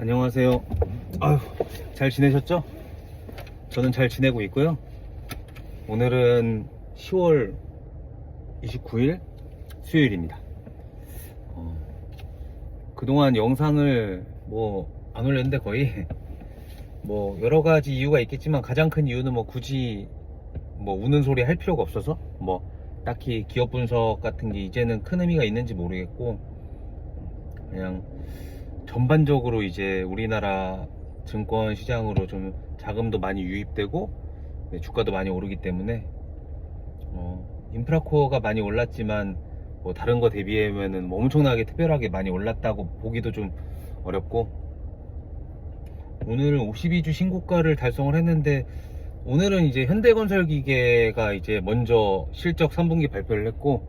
안녕하세요. 아유, 잘 지내셨죠? 저는 잘 지내고 있고요. 오늘은 10월 29일 수요일입니다. 어, 그동안 영상을 뭐 안 올렸는데 거의 뭐 여러 가지 이유가 있겠지만 가장 큰 이유는 뭐 굳이 뭐 우는 소리 할 필요가 없어서 뭐 딱히 기업 분석 같은 게 이제는 큰 의미가 있는지 모르겠고 그냥 전반적으로 이제 우리나라 증권 시장으로 좀 자금도 많이 유입되고 네, 주가도 많이 오르기 때문에 어, 인프라코어가 많이 올랐지만 뭐 다른 거 대비하면은 뭐 엄청나게 특별하게 많이 올랐다고 보기도 좀 어렵고. 오늘 52주 신고가를 달성을 했는데 오늘은 이제 현대건설기계가 이제 먼저 실적 3분기 발표를 했고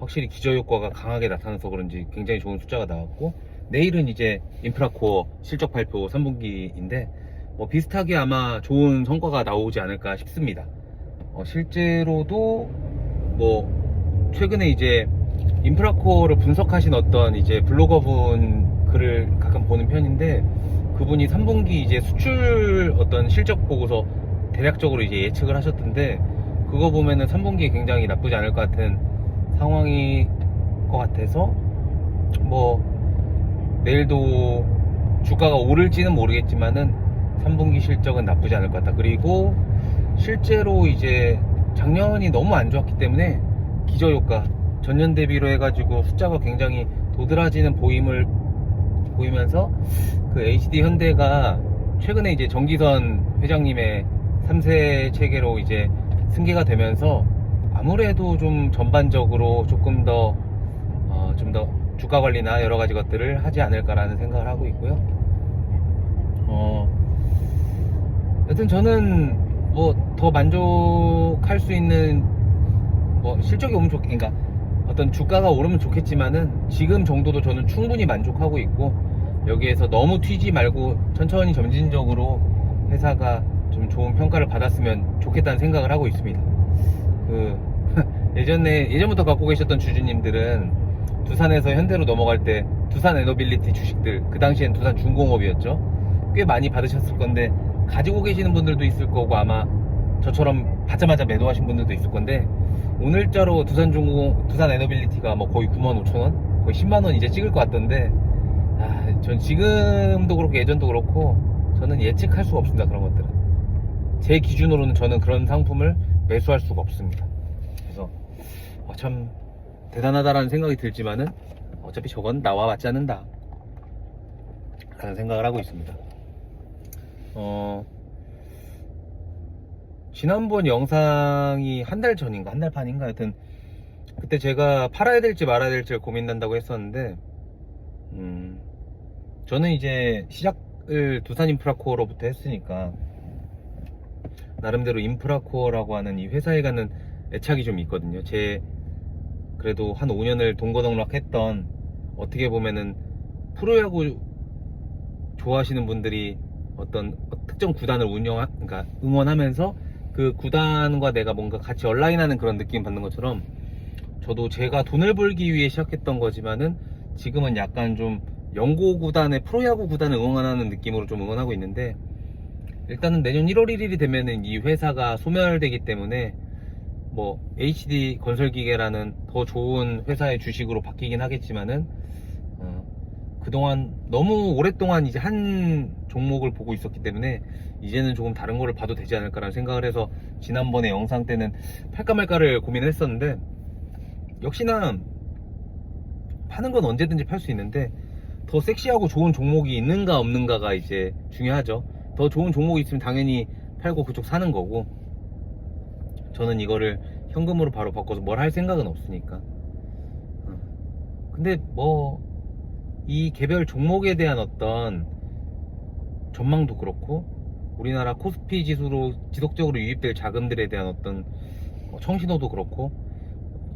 확실히 기저효과가 강하게 나타나서 그런지 굉장히 좋은 숫자가 나왔고 내일은 이제 인프라코어 실적 발표 3분기인데 뭐 비슷하게 아마 좋은 성과가 나오지 않을까 싶습니다. 어, 실제로도 뭐 최근에 이제 인프라코어를 분석하신 어떤 이제 블로거분 글을 가끔 보는 편인데 그분이 3분기 이제 수출 어떤 실적 보고서 대략적으로 이제 예측을 하셨던데 그거 보면은 3분기에 굉장히 나쁘지 않을 것 같은 상황일 것 같아서 뭐 내일도 주가가 오를지는 모르겠지만은 3분기 실적은 나쁘지 않을 것 같다. 그리고 실제로 이제 작년이 너무 안 좋았기 때문에 기저효과 전년 대비로 해가지고 숫자가 굉장히 도드라지는 보임을 보이면서 그 HD 현대가 최근에 이제 정기선 회장님의 3세 체계로 이제 승계가 되면서 아무래도 좀 전반적으로 조금 더, 어, 좀더 주가 관리나 여러 가지 것들을 하지 않을까라는 생각을 하고 있고요. 어, 여튼 저는 뭐 더 만족할 수 있는 뭐 실적이 오면 좋, 그러니까 어떤 주가가 오르면 좋겠지만은 지금 정도도 저는 충분히 만족하고 있고 여기에서 너무 튀지 말고 천천히 점진적으로 회사가 좀 좋은 평가를 받았으면 좋겠다는 생각을 하고 있습니다. 그 예전에 예전부터 갖고 계셨던 주주님들은 두산에서 현대로 넘어갈 때 두산 에너빌리티 주식들 그 당시엔 두산 중공업이었죠. 꽤 많이 받으셨을 건데 가지고 계시는 분들도 있을 거고 아마 저처럼 받자마자 매도하신 분들도 있을 건데 오늘자로 두산 중공 두산 에너빌리티가 뭐 거의 9만 5천 원, 거의 10만 원 이제 찍을 것 같던데 아, 전 지금도 그렇고 예전도 그렇고 저는 예측할 수가 없습니다 그런 것들은 제 기준으로는 저는 그런 상품을 매수할 수가 없습니다. 그래서 어, 참 대단하다라는 생각이 들지만은 어차피 저건 나와 맞지 않는다 라는 생각을 하고 있습니다. 어, 지난번 영상이 한 달 전인가 한 달 반인가 하여튼 그때 제가 팔아야 될지 말아야 될지 고민한다고 했었는데 음, 저는 이제 시작을 두산 인프라코어로부터 했으니까 나름대로 인프라코어라고 하는 이 회사에 가는 애착이 좀 있거든요. 제 그래도 한 5년을 동거동락했던 어떻게 보면은 프로야구 좋아하시는 분들이 어떤 특정 구단을 운영, 그러니까 응원하면서 그 구단과 내가 뭔가 같이 얼라인하는 그런 느낌 받는 것처럼 저도 제가 돈을 벌기 위해 시작했던 거지만은 지금은 약간 좀 연고 구단의 프로야구 구단을 응원하는 느낌으로 좀 응원하고 있는데 일단은 내년 1월 1일이 되면은 이 회사가 소멸되기 때문에 뭐 HD 건설기계라는 더 좋은 회사의 주식으로 바뀌긴 하겠지만은 어, 그동안 너무 오랫동안 이제 한 종목을 보고 있었기 때문에 이제는 조금 다른 거를 봐도 되지 않을까라는 생각을 해서 지난번에 영상 때는 팔까 말까를 고민을 했었는데 역시나 파는 건 언제든지 팔 수 있는데 더 섹시하고 좋은 종목이 있는가 없는가가 이제 중요하죠. 더 좋은 종목이 있으면 당연히 팔고 그쪽 사는 거고 저는 이거를 현금으로 바로 바꿔서 뭘 할 생각은 없으니까. 어. 근데 뭐 이 개별 종목에 대한 어떤 전망도 그렇고 우리나라 코스피 지수로 지속적으로 유입될 자금들에 대한 어떤 어, 청신호도 그렇고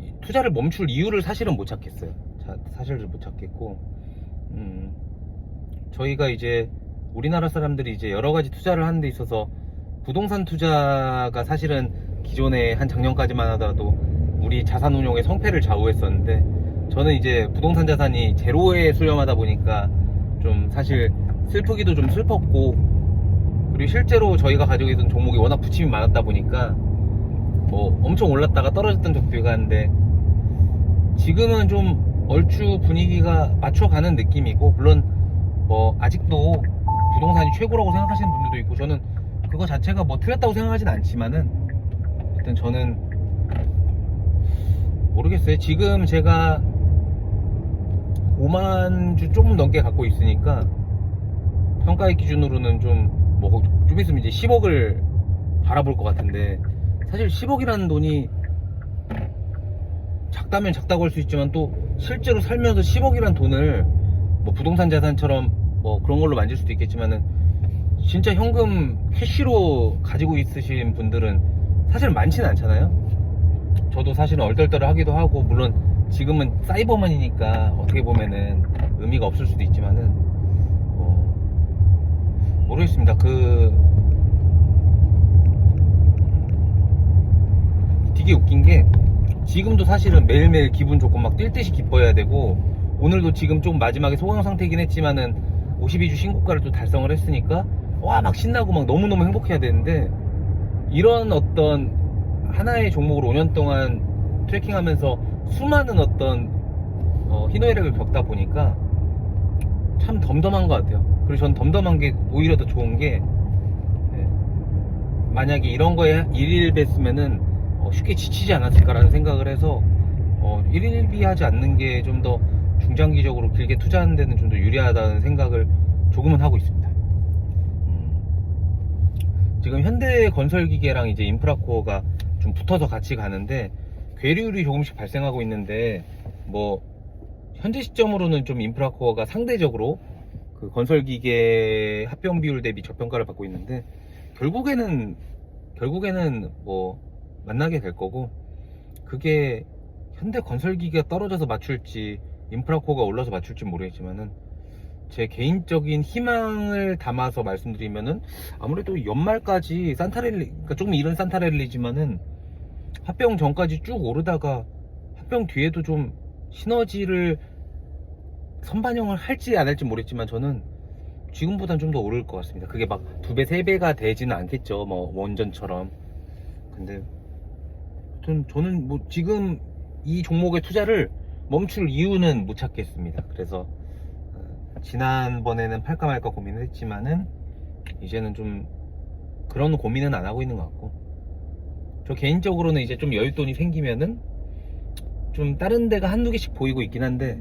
이 투자를 멈출 이유를 사실은 못 찾겠어요. 자, 사실을 못 찾겠고 음, 저희가 이제 우리나라 사람들이 이제 여러 가지 투자를 하는 데 있어서 부동산 투자가 사실은 기존에 한 작년까지만 하더라도 우리 자산 운용의 성패를 좌우했었는데 저는 이제 부동산 자산이 제로에 수렴하다 보니까 좀 사실 슬프기도 좀 슬펐고 그리고 실제로 저희가 가지고 있던 종목이 워낙 부침이 많았다 보니까 뭐 엄청 올랐다가 떨어졌던 적도 있는데 지금은 좀 얼추 분위기가 맞춰가는 느낌이고 물론 뭐 아직도 부동산이 최고라고 생각하시는 분들도 있고 저는 그거 자체가 뭐 틀렸다고 생각하진 않지만은 일단 저는 모르겠어요. 지금 제가 5만 주 조금 넘게 갖고 있으니까 평가의 기준으로는 좀 뭐 좀 있으면 이제 10억을 바라볼 것 같은데 사실 10억이라는 돈이 작다면 작다고 할 수 있지만 또 실제로 살면서 10억이란 돈을 뭐 부동산 자산처럼 뭐 그런 걸로 만질 수도 있겠지만은 진짜 현금 캐시로 가지고 있으신 분들은 사실 많지는 않잖아요. 저도 사실은 얼떨떨하기도 하고 물론 지금은 사이버만이니까 어떻게 보면은 의미가 없을 수도 있지만은 어, 모르겠습니다. 그 되게 웃긴 게 지금도 사실은 매일매일 기분 좋고 막 뛸 듯이 기뻐해야 되고 오늘도 지금 좀 마지막에 소강 상태이긴 했지만은 52주 신고가를 또 달성을 했으니까 와 막 신나고 막 너무너무 행복해야 되는데 이런 어떤 하나의 종목으로 5년 동안 트래킹하면서 수많은 어떤 어, 희노애락을 겪다 보니까 참 덤덤한 것 같아요. 그리고 전 덤덤한 게 오히려 더 좋은 게 예, 만약에 이런 거에 일일비했으면은 어, 쉽게 지치지 않았을까라는 생각을 해서 어, 일일비하지 않는 게 좀 더 중장기적으로 길게 투자하는 데는 좀 더 유리하다는 생각을 조금은 하고 있습니다. 음, 지금 현대 건설기계랑 이제 인프라코어가 좀 붙어서 같이 가는데 괴리율이 조금씩 발생하고 있는데 뭐 현재 시점으로는 좀 인프라코어가 상대적으로 그 건설기계 합병 비율 대비 저평가를 받고 있는데 결국에는 결국에는 뭐 만나게 될 거고 그게 현대 건설기계가 떨어져서 맞출지 인프라코어가 올라서 맞출지 모르겠지만은 제 개인적인 희망을 담아서 말씀드리면은 아무래도 연말까지 산타랠리 그러니까 조금 이른 산타랠리지만은 합병 전까지 쭉 오르다가 합병 뒤에도 좀 시너지를 선반영을 할지 안 할지 모르겠지만 저는 지금보단 좀 더 오를 것 같습니다. 그게 막 두 배, 세 배가 되지는 않겠죠. 뭐 원전처럼. 근데 아무튼 저는 뭐 지금 이 종목의 투자를 멈출 이유는 못 찾겠습니다. 그래서 어, 지난번에는 팔까 말까 고민을 했지만은 이제는 좀 그런 고민은 안 하고 있는 것 같고 저 개인적으로는 이제 좀 여윳돈이 생기면은 좀 다른 데가 한두 개씩 보이고 있긴 한데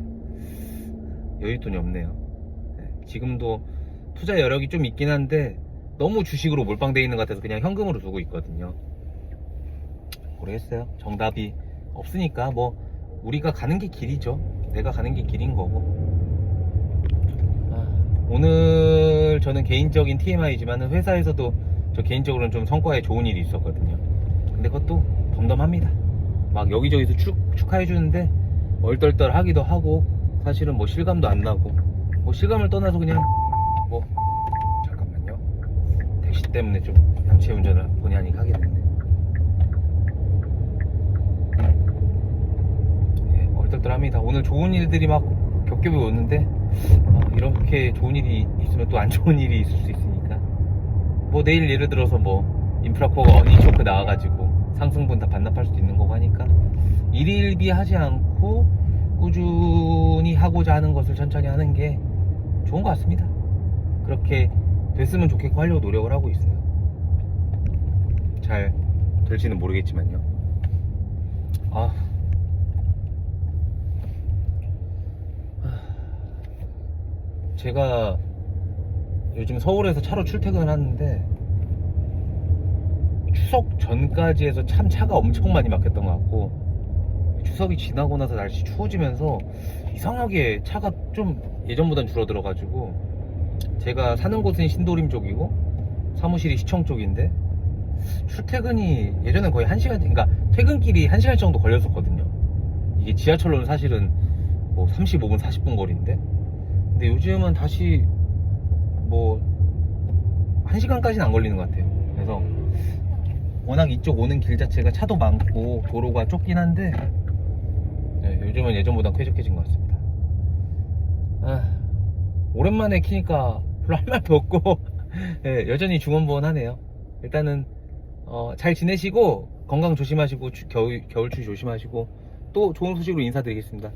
여윳돈이 없네요. 네, 지금도 투자 여력이 좀 있긴 한데 너무 주식으로 몰빵되어 있는 것 같아서 그냥 현금으로 두고 있거든요. 모르겠어요. 정답이 없으니까 뭐 우리가 가는 게 길이죠. 내가 가는 게 길인 거고. 아, 오늘 저는 개인적인 TMI지만 회사에서도 저 개인적으로는 좀 성과에 좋은 일이 있었거든요. 근데 그것도 덤덤합니다. 막 여기저기서 축, 축하해 주는데 얼떨떨 하기도 하고 사실은 뭐 실감도 안 나고 뭐 실감을 떠나서 그냥 뭐 잠깐만요. 택시 때문에 좀 양치 운전을 본의 아니게 하게 됐네. 예, 얼떨떨합니다. 오늘 좋은 일들이 막 겹겹이 오는데 아, 이렇게 좋은 일이 있으면 또 안 좋은 일이 있을 수 있으니까 뭐 내일 예를 들어서 뭐 인프라코어가 어니쇼크 나와가지고 상승분 다 반납할 수도 있는 거고 하니까 일일비 하지 않고 꾸준히 하고자 하는 것을 천천히 하는 게 좋은 것 같습니다. 그렇게 됐으면 좋겠고 하려고 노력을 하고 있어요. 잘 될지는 모르겠지만요. 아. 제가 요즘 서울에서 차로 출퇴근을 하는데 추석 전까지 해서 참 차가 엄청 많이 막혔던 것 같고 추석이 지나고 나서 날씨 추워지면서 이상하게 차가 좀 예전보단 줄어들어가지고 제가 사는 곳은 신도림 쪽이고 사무실이 시청 쪽인데 출퇴근이 예전엔 거의 1시간 그러니까 퇴근길이 1시간 정도 걸렸었거든요. 이게 지하철로는 사실은 뭐 35분 40분 거리인데 근데 요즘은 다시 뭐 1시간까지는 안 걸리는 것 같아요 그래서 워낙 이쪽 오는 길 자체가 차도 많고 도로가 좁긴 한데 네, 요즘은 예전보다 쾌적해진 것 같습니다. 아, 오랜만에 키니까 별로 할 말도 없고 예, 여전히 중원부원하네요. 일단은 어, 잘 지내시고 건강 조심하시고 추- 겨울 겨울 추위 조심하시고 또 좋은 소식으로 인사드리겠습니다.